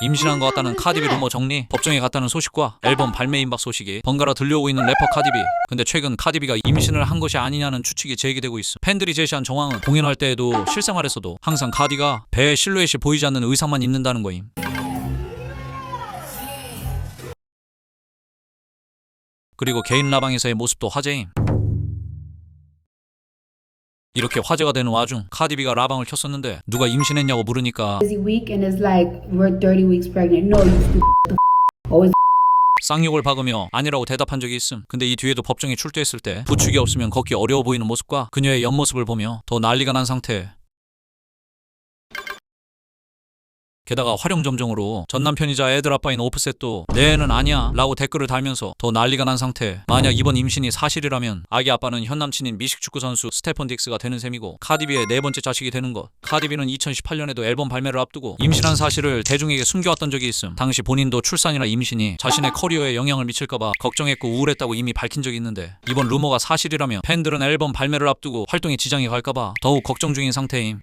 임신한 것 같다는 카디비 루머 정리, 법정에 갔다는 소식과 앨범 발매 임박 소식이 번갈아 들려오고 있는 래퍼 카디비. 근데 최근 카디비가 임신을 한 것이 아니냐는 추측이 제기되고 있어. 팬들이 제시한 정황은 공연할 때에도 실생활에서도 항상 카디가 배에 실루엣이 보이지 않는 의상만 입는다는 거임. 그리고 개인 라방에서의 모습도 화제임. 이렇게 화제가 되는 와중 카디비가 라방을 켰었는데 누가 임신했냐고 물으니까 busy week and it's like we're 30 weeks pregnant. No, you stupid the f- always 쌍욕을 박으며 아니라고 대답한 적이 있음. 근데 이 뒤에도 법정에 출두했을 때 부축이 없으면 걷기 어려워 보이는 모습과 그녀의 옆모습을 보며 더 난리가 난 상태. 게다가 활용점정으로 전 남편이자 애들 아빠인 오프셋도 내 애는 아니야 라고 댓글을 달면서 더 난리가 난 상태. 만약 이번 임신이 사실이라면 아기 아빠는 현 남친인 미식축구 선수 스테펀 딕스가 되는 셈이고 카디비의 네 번째 자식이 되는 것. 카디비는 2018년에도 앨범 발매를 앞두고 임신한 사실을 대중에게 숨겨왔던 적이 있음. 당시 본인도 출산이나 임신이 자신의 커리어에 영향을 미칠까봐 걱정했고 우울했다고 이미 밝힌 적이 있는데 이번 루머가 사실이라면 팬들은 앨범 발매를 앞두고 활동에 지장이 갈까봐 더욱 걱정 중인 상태임